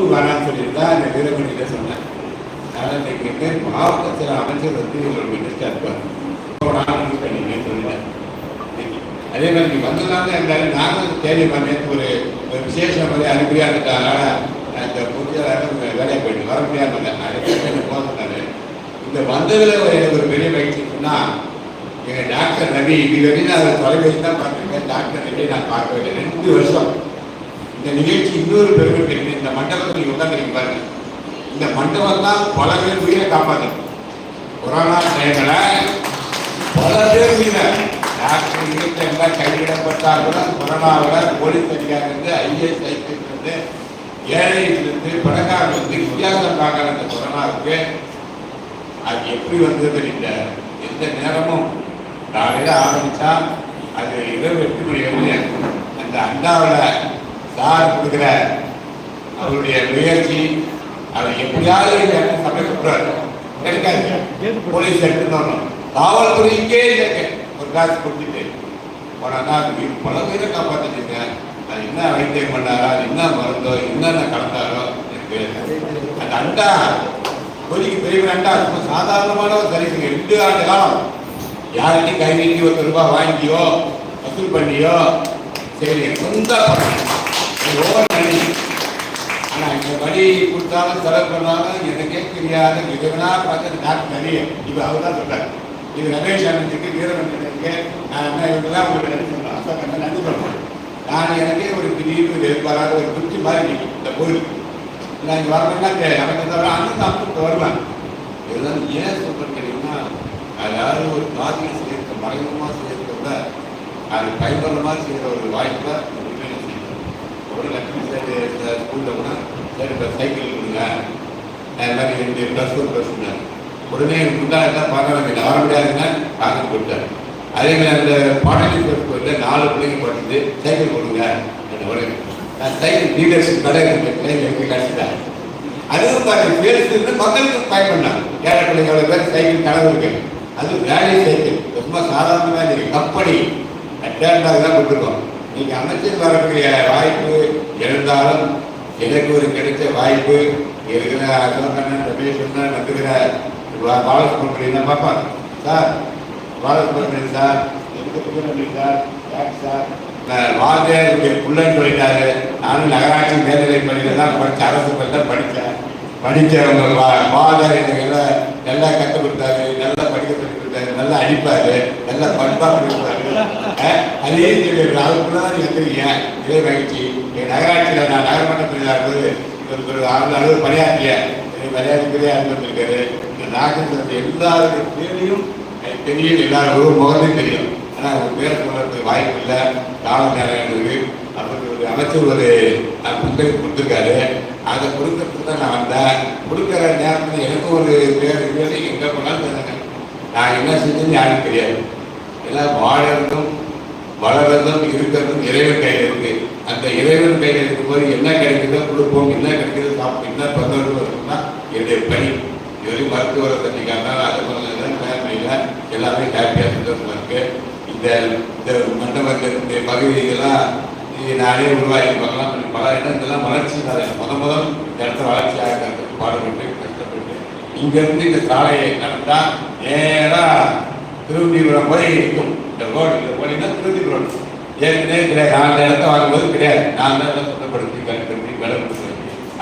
வம்பு வேணாம்னு சொல்லியிருந்தா தான் இந்த வீரமணியில சொன்னேன். அதனால் இன்னைக்கு பேர் மாவட்ட சில அமைச்சர் வந்து ஒரு மினிஸ்டர் இருப்பார் யூஸ் பண்ணிங்கன்னு அதே மாதிரி நீ வந்ததுனால இருந்தாலும் நாங்களும் தேடி நேற்று ஒரு ஒரு விசேஷம் மாதிரி அனுப்பியா இருந்ததுனால அந்த புதிய வேலையை போயிட்டு வர முடியாமல் இருந்தேன். அதுக்கு போக சொன்னாரு? இந்த வந்ததுல ஒரு எனக்கு ஒரு பெரிய பயிற்சி சொன்னா எங்க டாக்டர் ரவி இது வரைக்கும் நான் தொலைபேசி தான் பார்த்துருக்கேன். டாக்டர் ரவி நான் பார்க்க வேண்டிய ரெண்டு வருஷம். இந்த நிகழ்ச்சி இன்னொரு பெருமை இந்த மண்டபத்தில் நீங்க உட்காந்துருக்கீங்க பாருங்க. இந்த மண்டபம் தான் பல பேர் உயிரை காப்பாற்றும் கொரோனா டைம்ல பல பேர் உயிரை. டாக்டர் வீட்டில் கைவிடப்பட்டார்கள் கொரோனாவில் போலீஸ் அதிகாரிலிருந்து ஐஏஎஸ் ஐபிஎஸ் ஏழையிலிருந்து பணக்காரர்களுக்கு வித்தியாசம் பார்க்குற அந்த கொரோனாவுக்கு. அது எப்படி வந்தது தெரியல. எந்த நேரமும் காலையில் ஆரம்பித்தா அது இரவு எட்டு மணி வரையும் அந்த அண்டாவில் சார் கொடுக்குற அவருடைய முயற்சி அதை எப்படியாவது இந்த இடத்துல சமைக்கக்கூடாது கிடைக்காது போலீஸ் எடுத்து காவல்துறைக்கே இல்லைங்க ஒரு காசு கொடுத்துட்டு. போனா அது பல பேரை காப்பாற்றிச்சுங்க அது என்ன வைத்தியம் பண்ணாரோ அது என்ன மருந்தோ என்னென்ன கலந்தாரோ எனக்கு அந்த அண்டா கோழிக்கு பெரிய அண்டா சும்மா சாதாரணமான ஒரு சரிங்க ரெண்டு ஆண்டு காலம். யார்கிட்டையும் கை நீட்டி ஒரு ரூபாய் வாங்கியோ வசூல் பண்ணியோ சரி சொந்த ஓவர் பண்ணி. நான் இந்த வழி கொடுத்தாலும் செலவு பண்ணாலும் எனக்கே தெரியாத விதவனா பார்த்து டாக்டர் நிறைய இது அவர் தான் சொல்றாரு இது ரமேஷ் அண்ணனுக்கு வீரமணிக்கு நான் என்ன இவங்கெல்லாம் உங்களுக்கு நன்றி சொல்றேன் அசோக் நன்றி சொல்றேன் நான் எனக்கே ஒரு திடீர்னு வேறுபாடாக ஒரு திருப்தி மாதிரி இருக்கு இந்த கோயில் நான் இங்கே வரணும்னா எனக்கு தவிர அண்ணன் தான் வருவேன் இதெல்லாம் ஏன் சொல்றேன் தெரியுமா அதாவது ஒரு காதில் செய்யறத மறைமுகமாக செய்யறத அது பயன்படுற மாதிரி செய்கிற ஒரு வாய்ப்பை ஒரு லட்சுமி சார் ஸ்கூலில் கூட சைக்கிள் கொடுங்க அது மாதிரி ரெண்டு ப்ளஸ் ஒரு ப்ளஸ்ங்க உடனே முந்தாங்க பார்க்கறாங்க வர முடியாதுங்க காசு கொடுத்தாரு அதே மாதிரி அந்த பாடலிஸ்டர் ஸ்கூலில் நாலு பிள்ளைங்க படிச்சுது சைக்கிள் கொடுங்க அந்த உடனே சைக்கிள் டீலர்ஷிப் கடை எனக்கு கிடச்சிட்டேன் அதுவும் பாருங்க பேருக்கு மக்களுக்கு பயன்படுறாங்க ஏழை பிள்ளைங்க எவ்வளோ பேர் சைக்கிள் கனவு இருக்கு. அது வேலை சைக்கிள் ரொம்ப சாதாரணமாக இருக்குது கம்பெனி. அட்டேண்டாக தான் கொடுத்துருக்கோம் நீங்கள் அமைச்சர் வரக்கூடிய வாய்ப்பு இருந்தாலும் எனக்கு ஒரு கிடைச்ச வாய்ப்பு. இருக்கிற அசோகண்ணன் ரமேஷ் அண்ணன் வந்துக்கிற வா- பாலசுப்ரமணியன் பார்ப்பாங்க? Sir Balasubramanian sir. எனக்கு புதுநம்பி சார்? யார் சார்? நான் வாத்தியாருடைய சொல்லிட்டாரு. நானும் நகராட்சி மேல்நிலை பள்ளியில் தான் படித்தேன் அரசு பள்ளியில் படித்தேன் படித்தவங்க வாதர் எனக்கு எல்லாம் நல்லா கற்றுக் கொடுத்தாரு. நல்லா படிக்க நல்லா அடிப்பாரு நல்லா பண்பாக இருப்பாரு அதே தெரியும் அதுக்குள்ள தான் நீங்க தெரியுங்க இதே மகிழ்ச்சி என் நகராட்சியில் நான் நகரமன்ற பணியாளர் ஒரு ஒரு ஆறு அளவு பணியாற்றிய மரியாதைக்குரிய அனுப்பியிருக்காரு இந்த நாகேந்திரத்தை எல்லாருடைய பேரையும் தெரியும் எல்லாரும் ஒரு முகத்தையும் தெரியும். ஆனால் ஒரு பேர் சொல்றதுக்கு வாய்ப்பு இல்லை. காலம் நேரம் இருக்குது அப்படி ஒரு அமைச்சர் ஒரு புத்தகம் கொடுத்துருக்காரு. அதை கொடுக்கறதுக்கு தான் நான் வந்தேன். கொடுக்குற நேரத்தில் எனக்கு ஒரு பேர் இருக்குது எங்கே போனாலும் நான் என்ன செஞ்சேன்னு யாருக்கும் தெரியாது. எல்லாம் வாழறதும் வளர்றதும் இருக்கிறதும் இறைவன் கையில் இருக்கு. அந்த இறைவன் கையில் இருக்கும்போது என்ன கிடைக்குதோ கொடுப்போம் என்ன கிடைக்குதோ சாப்பிடும் என்ன பந்தோடு இருக்கும்னா என்னுடைய பணி. இதுவரை மருத்துவரை செஞ்சுக்காங்க அது பண்ணல ஃபேமிலியில் எல்லாமே ஹாப்பியாக சந்தோஷமாக இருக்கு. இந்த இந்த மண்டபத்தில் இந்த பகுதிகள்லாம் நானே உருவாகி பார்க்கலாம். பல இடங்கள்லாம் வளர்ச்சி தான் முத முதல் இந்த இடத்துல வளர்ச்சி ஆகிறது பாடுபட்டு கஷ்டப்பட்டு இங்கேருந்து இந்த சாலையை நடந்தால் நேராக திருவந்திபுரம் போய் இருக்கும் இந்த ரோடு போனீங்கன்னா திருவந்திபுரம் ஏற்கனவே கிடையாது. நாலு இடத்த வாங்கும்போது கிடையாது. நாலு இடத்த சுத்தப்படுத்தி திருப்பி விளம்பரம்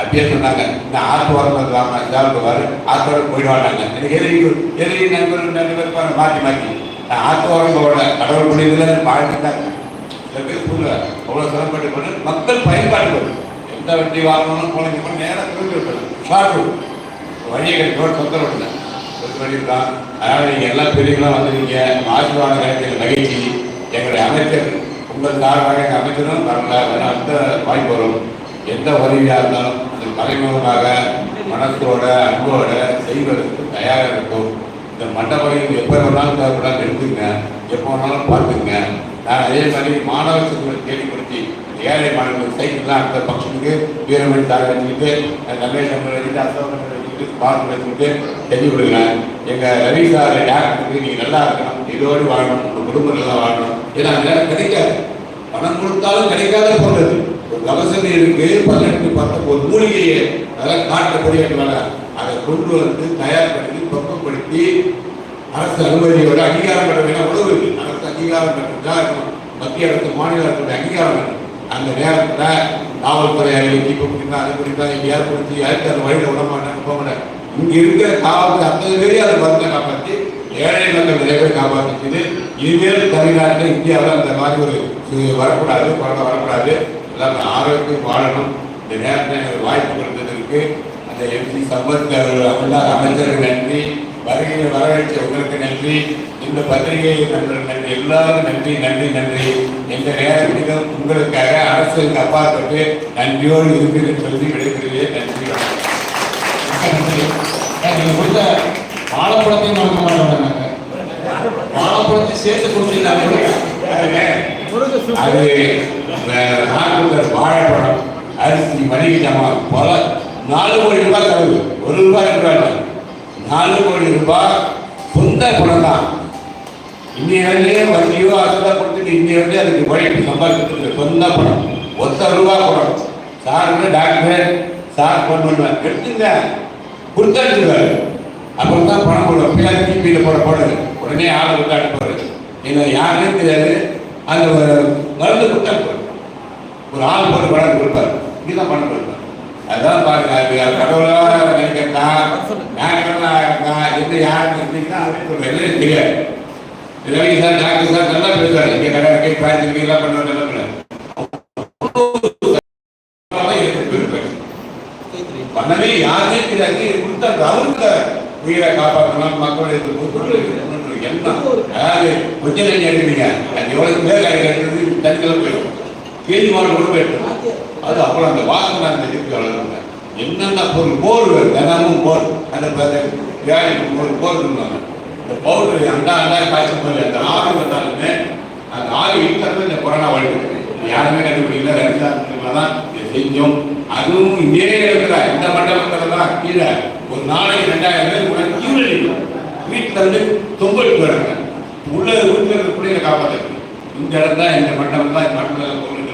அப்படியே சொன்னாங்க. இந்த ஆற்று ஓரம் வாங்க ஜாபுக்கு வர ஆத்தோட போயிடுவாங்க எனக்கு எதிரி எதிரி நண்பர் ரெண்டு பேர் பாருங்க. மாற்றி மாற்றி நான் ஆற்று வரம்போட கடவுள் முடிவில் வாழ்ந்துட்டாங்க சில பேர் சூழ்நிலை அவ்வளோ சிரமப்பட்டு பண்ணு மக்கள் பயன்பாடு வரும். எந்த வண்டி வாங்கணும்னு போனீங்க நேரம் திருப்பி திரும்பி வழியை ரோட் சொந்த பண்ணியிருக்கான் அதனால் நீங்கள் எல்லா பெரியவங்களாம் வந்துருக்கீங்க ஆசீர்வாதம் கிடைக்கிற மகிழ்ச்சி எங்களுடைய அமைச்சர் உங்கள் சார்பாக எங்கள் அமைச்சரும் வரல. வேற அடுத்த வாய்ப்பு வரும். எந்த உதவியாக இருந்தாலும் அது தலைமுகமாக மனசோட அன்போட செய்வதற்கு தயாராக இருக்கும். இந்த மண்டபம் எப்போ வேணாலும் தேவைப்படாமல் எடுத்துங்க எப்போ வேணாலும் பார்த்துங்க நான் அதே மாதிரி மாணவ செல்வங்களை கேள்விப்படுத்தி ஏழை மாணவர்கள் சைக்கிள்லாம் அடுத்த ஃபங்க்ஷனுக்கு வீரமணி தாரை வச்சுக்கிட்டு ரமேஷ் அம்மன் வச்சுட்டு அசோகன் வச்சுக்கிட்டு செஞ்சு கொடுங்க எங்கள் ரவி சார் டாக்டருக்கு நீங்கள் நல்லா இருக்கணும் இதோடு வாழணும் உங்கள் குடும்பம் நல்லா வாழணும். ஏன்னா அந்த நேரம் கிடைக்காது. பணம் கொடுத்தாலும் கிடைக்காத போன்றது ஒரு கவச நீருக்கு பதினெட்டு பத்தொன்பது மூலிகையை அதெல்லாம் காட்டக்கூடிய அதை கொண்டு வந்து தயார்படுத்தி பக்குவப்படுத்தி அரசு அனுமதியோட அங்கீகாரம் பெற வேண்டிய உணவு இருக்கு அரசு அங்கீகாரம் பெற்றதா இருக்கணும் மத்திய அரசு மாநில அரசுடைய அங்கீகாரம் அந்த நேரத்தில் காவல்துறை அறிவிக்கை இப்போ பிடிக்கலாம் அதை பிடிக்கலாம் இங்கே பிடிச்சி யாருக்கு அந்த வழியில் விட மாட்டாங்க போக மாட்டாங்க இங்கே இருக்கிற காவல்துறை அத்தனை பேரையும் அதை மருந்தை காப்பாற்றி ஏழை மக்கள் நிறைய பேர் காப்பாற்றிச்சு இனிமேல் தமிழ்நாட்டில் இந்தியாவில் அந்த மாதிரி ஒரு இது வரக்கூடாது கொரோனா வரக்கூடாது. எல்லாமே ஆரோக்கியம் வாழணும். இந்த நேரத்தில் வாய்ப்பு கொடுத்ததற்கு அந்த எம்பி சம்பத் எல்லா அமைச்சருக்கு நன்றி. வருகையில் வரவேற்ற உங்களுக்கு நன்றி. இந்த பத்திரிகை நண்பர்கள் நன்றி. எல்லாரும் நன்றி நன்றி நன்றி. இந்த நேரத்திலும் உங்களுக்காக அரசுக்கு அப்பாற்பட்டு நன்றியோடு இருக்கிறேன் சொல்லி விடைபெறுகிறேன். நன்றி. வணக்கம். நீங்க கொடுத்த வாழைப்பழத்தையும் மறக்க மாட்டோம் வாழைப்பழத்தை சேர்த்து கொடுத்தீங்கன்னா அது வாழைப்பழம் அரிசி மளிகை ஜாமான் போல நாலு கோடி ரூபாய் செலவு. ஒரு ரூபாய் ரூபாய் இல்லை. நாலு கோடி ரூபாய் சொந்த குணம் தான் இன்னையிலே வங்கியோ அதெல்லாம் கொடுத்துட்டு இன்னையிலே அதுக்கு உழைப்பு சம்பாதிக்கிறது சொந்த பணம் ஒத்த ரூபா பணம் சார் டாக்டர் சார் ஃபோன் பண்ணுவேன் எடுத்துங்க. கொடுத்தாச்சுருவாரு அப்புறம் தான் பணம் போடுவோம் பிள்ளைங்க டிபியில் போட போடுது உடனே ஆளை விட்டு அனுப்புவார். என்ன யாருன்னே தெரியாது. அந்த மருந்து கொடுத்தா போதும். ஒரு ஆள் போட்டு பணம் கொடுப்பாரு. தான் பணம் கொடுப்பாரு. அதான் பாருங்க அது கடவுளா நினைக்கிறதா ஞானக்கடனா இருக்கா எந்த யாரும் இருந்தீங்கன்னா அவருக்கு தெரியாது. ரவி சார் டாக்டர் சார் நல்லா பேசுவாரு கடை எல்லாம் நல்லா பண்ணவே யாருமே தெரியாது. கொடுத்த அவருக்கு உயிரை காப்பாற்றணும் மக்களுடைய எண்ணம் அதாவது எடுக்கிறீங்க அது எவ்வளவு பேர் போயிடும் கேள்வி மாடு கூட அது அப்புறம் அந்த வாசனை அந்த இருக்கு வளருங்க என்னென்ன பொருள் போர் தினமும் போர். அந்த ப- வியாதி ஒரு போர் இருந்தாங்க இந்த பவுடர் அண்டா அண்டா காய்ச்சி போய் அந்த ஆவி வந்தாலுமே அந்த ஆவி இருக்கிறது இந்த கொரோனா வருது யாருமே கண்டுபிடிக்கல ரெண்டு தான் செஞ்சோம். அதுவும் இதே இருக்கிற இந்த மண்டபத்தில் தான் கீழே ஒரு நாளைக்கு ரெண்டாயிரம் பேர் கூட கீழே வீட்டில் வந்து தொங்கல் போயிடுறாங்க உள்ள வீட்டில் கூட பிள்ளைங்க காப்பாற்றுறது இந்த இடம் தான் இந்த மண்டபம் தான் இந்த மண்டபத்தில்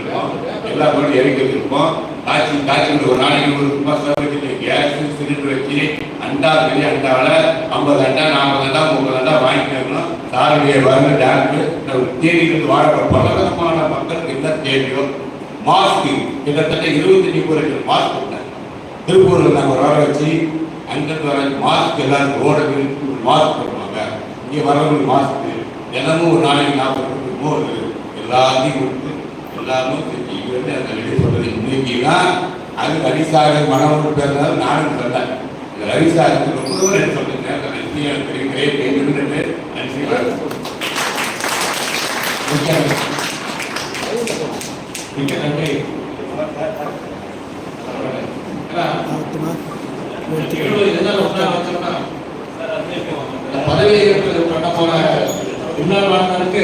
எல்லா பொருளும் இறக்கி வச்சிருப்போம் காய்ச்சி காய்ச்சி ஒரு நாளைக்கு ஒரு மாதம் கேஸ் சிலிண்டர் வச்சு அண்டா பெரிய அண்டாவில் ஐம்பது அண்டா நாற்பது அண்டா முப்பது அண்டா வாங்கிக்கணும் சாருடைய வரல டாக்டர் தேடிட்டு வாழ பல விதமான மக்களுக்கு என்ன தேவையோ மாஸ்க்கு கிட்டத்தட்ட இருபத்தஞ்சு பேருக்கு மாஸ்க் கொடுத்தேன் திருப்பூரில் நாங்கள் வர வச்சு அங்கிருந்து வர மாஸ்க் எல்லாரும் ரோட மாஸ்க் போடுவாங்க. இங்கே வரவங்களுக்கு மாஸ்க் தினமும் ஒரு நாளைக்கு நாற்பது பேருக்கு மோர் எல்லாத்தையும் கொடுத்து எல்லாமே அந்த வெளியே சொல்றது அது ரவிசாக மனோடு பேர்னால நானும் சொன்னேன் இந்த ரவிசாகத்துக்கு ரொம்ப தூரம் சொல்லுங்க. பண்ண போன முன்னாள் வாழ்ந்தவருக்கு